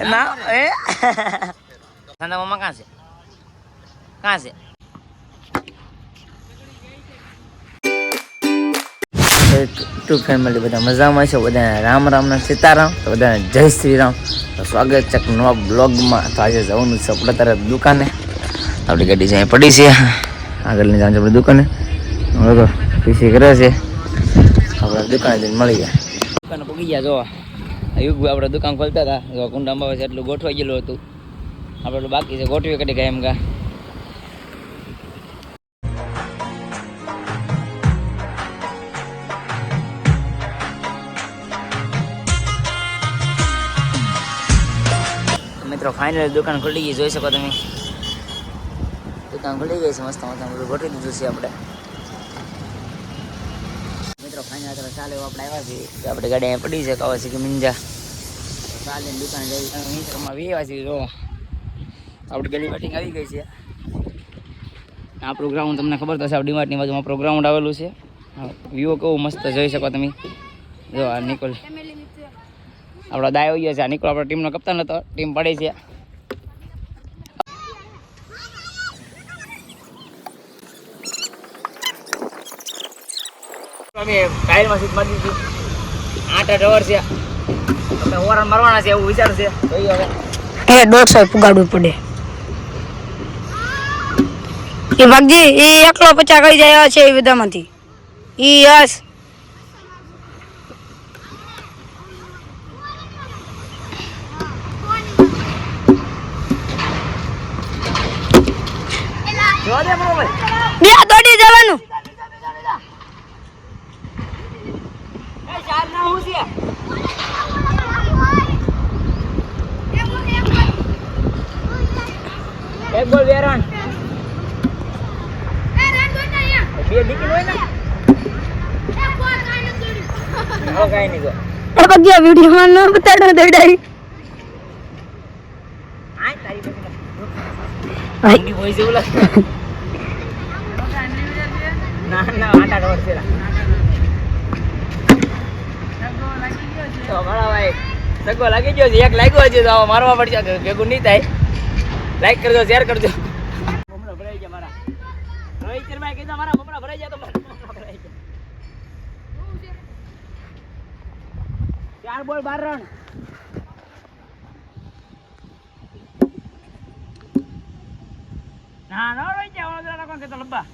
ના એ? સાંદા મામા કાં છે? કાં છે? ટુ ફેમિલી બધા મજામાં છે બધાને રામ રામ ને સીતારામ તો બધાને જય શ્રી રામ તો સ્વાગત છે નવા બ્લોગમાં તો આજે જવાનું છે આપણે તારે દુકાને. આપણી ગાડી છે અહીં પડી છે. આગળની જાણ છે આપણે દુકાને. હવે પીસી કરે છે. આપણે દુકાને જઈને મળી ગયા. દુકાને પગી ગયા જો યુગભાઈ આપણે દુકાન ખોલતા હતા. કુંડામાં છે એટલું ગોઠવાઈ ગયેલું હતું. આપણે બાકી છે. ગોઠવી કરી ગયા એમ કા મિત્રો ફાઇનલ દુકાન ખુલી ગઈ. જોઈ શકો તમે. દુકાન ખુલી ગઈ છે. મસ્ત મસ્ત બધું ગોઠવી દીધું છે આપણે. મિત્રો અત્યારે ચાલે એવું આપણે આવ્યા છીએ. આપણે ગાડી અહીંયા પડી છે કાવા છે કે મિંજા ચાલે દુકાન જઈ મિત્રમાં વેવા છીએ જો. આપણે ગલી વેટિંગ આવી ગઈ છે. આપણું ગ્રાઉન્ડ તમને ખબર હશે આપણી ડીમાર્ટની બાજુમાં આપણું ગ્રાઉન્ડ આવેલું છે. વ્યૂ કેવું મસ્ત જોઈ શકો તમે. જો આ નિકોલ આપણા દાય હોઈએ છે. આ નિકોલ આપણા ટીમનો કપ્તાન હતો. ટીમ પડે છે. અમે ટાયરમાં સીટ મારી દીધી. આઠ આઠ અવર છે. અમે મારવાના છે એવું વિચાર છે. જોઈએ હવે. એ દોઢસો પુગાડવું પડે. એ ભાગજી એ એકલો પચાસ કઈ જાય છે એ બધામાંથી. ઈ યસ બે દોડી જવાનું એ ચાર ના હું છે એક બોલ બે રન બે ડીકી હોય ને? હો કાઈ નહીં જો. આ વિડીયોમાં ન બતાડો દોડાઈ. આય તારી પાસે ભાઈ હોય છે ઓલા ના ના આટા કવર છે. સગો લાગી ગયો છે. એક લાગ્યો છે તો આવો મારવા પડશે. કે ભેગું નહીં થાય. લાઈક કરજો શેર કરજો મમરા ભરાઈ ગયા મારા રોહિત શર્માએ કીધું મારા મમરા ભરાઈ ગયા તો મારા મમરા ભરાઈ ગયા ચાર બોલ બાર રન ના ના રોહિત જાય ઓલા રાખો કે તો લબ્બા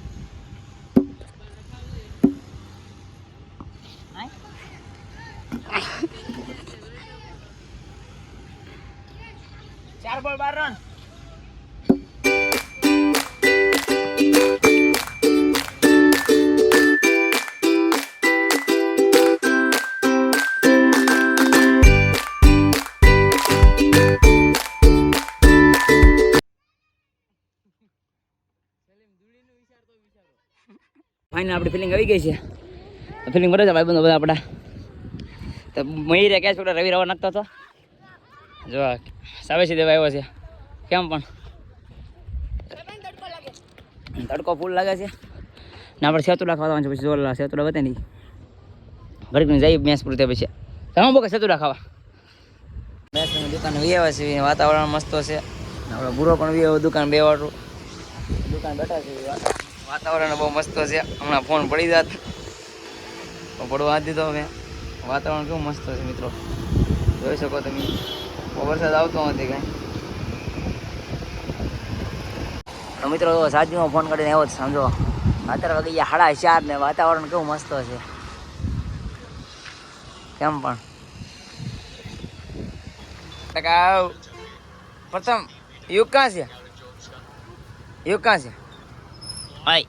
ચાર બોલ બાર રન ફાઇનલ આપણી ફિલિંગ આવી ગઈ છે. ફિલિંગ બરાબર ભાઈ બંધો બધા આપણા. તો મયુરે ક્યાં છોકરા રવિ રવા નાખતો હતો. જો આ સાવેસી દેવા આવ્યો છે. કેમ પણ? તડકો ફૂલ લાગે છે. ને, આપણે સેતુડા ખાવા છે, પછી જોરલા સેતુડા બતાવી નહીં. ઘડીક જઈ મેસ પૂરતે પછી. તમે બોકે સેતુડા ખાવા? મેસની દુકાન વી આવ્યા છે, વાતાવરણ મસ્ત છે. આપણે બુરો પણ વી દુકાન બે વાળું દુકાન બેઠા છે વાતાવરણ બહુ મસ્ત છે. હમણાં ફોન પડી જાત. પડવા દીધો હવે. વાતાવરણ કેવું મસ્ત છે મિત્રો. જોઈ શકો તમે. વરસાદ આવતો નથી કાંઈ. મિત્રો, સાજીમાં ફોન કરીને એવો જ સમજો અત્યારે વાગી સાડા ચાર ને વાતાવરણ કેવું મસ્ત છે. કેમ પણ? ટકા પ્રથમ યુગ ક્યાં છે? યુગ ક્યાં છે? ભાઈ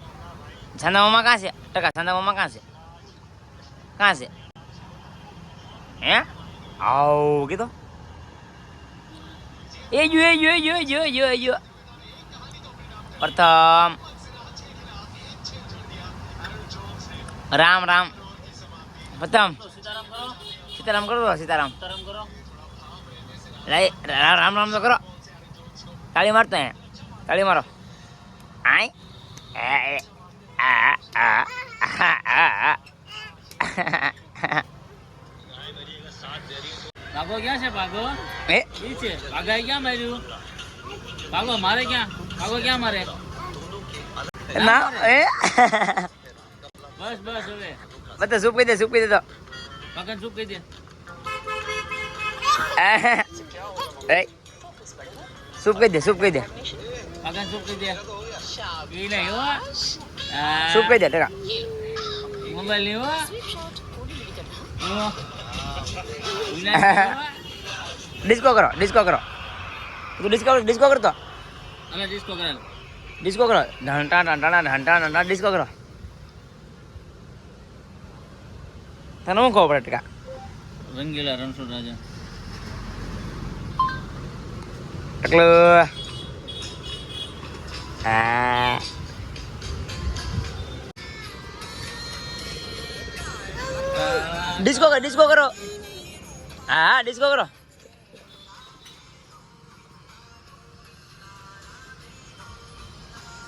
છંદા મામા ક્યાં છે ટકા છંદા મામા ક્યાં છે ક્યાં છે હે આવ કીધો એ જો એ જો એ જો એ જો એ જો એ જો પ્રથમ રામ રામ પ્રથમ સીતારામ કરો તો સીતારામ લાઈ રા- રામ રામ તો કરો તાળી મારતો હે તાળી મારો આય એ, એ, આ, આ, આ, આ, આ. ભાગો ક્યાં છે ભાગો? એ? છે. ક્યાં માર્યું? ભાગો મારે ક્યાં? ભાગો ક્યાં મારે? ના એ? બસ બસ હવે. બધા સૂપ દે સૂપ દે તો. શું કહી દે? એ? સૂપ દે સૂપ દે? શું કહી દે? નહીં હો સૂપ કહી દે ટેકા મોબાઈલ હો. ડિસ્કો કરો ડિસ્કો કરો તું ડિસ્કો ડિસ્કો કરતો ડિસ્કો કરો ઢંટા ઢંટા ઢંટા ઢંટા ડિસ્કો કરો તને શું ખબર પડે ટકા રંગીલા રણછોડ રાજા એટલું હા ડિસ્કો કરો ડિસ્કો કરો હા ડિસ્કો કરો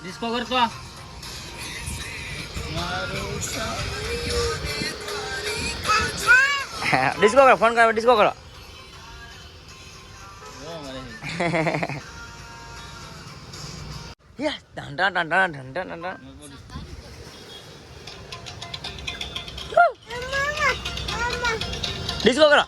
ડિસ્કો કરતો ડિસ્કો કરો ફોન કરો ડિસ્કો કરો જો મારે યા ઢંટા ઢંટા ઢંટા ઢંટા ડિસ્કો કરો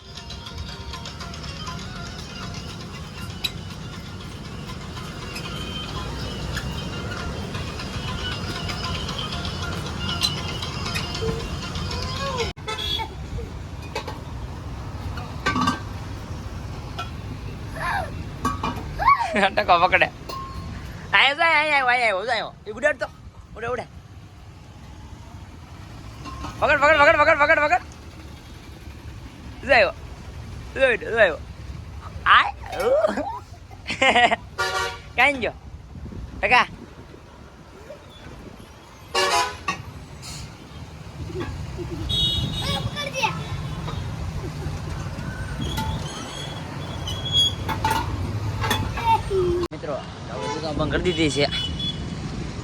આયો આયો આયો એ ઉડાડ તો ઉડે ઉડે ટકા મિત્રો દુકાન બંધ કરી દીધી છે.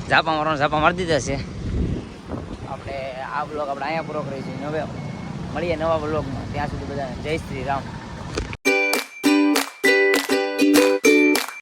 ઝાપા મારવાનું ઝાપા મારી દીધા છે. આપણે આ બ્લોગ આપણે અહીંયા પૂરો કરીએ છીએ. હવે મળીએ નવા બ્લોગમાં ત્યાં સુધી બધા જય શ્રી રામ.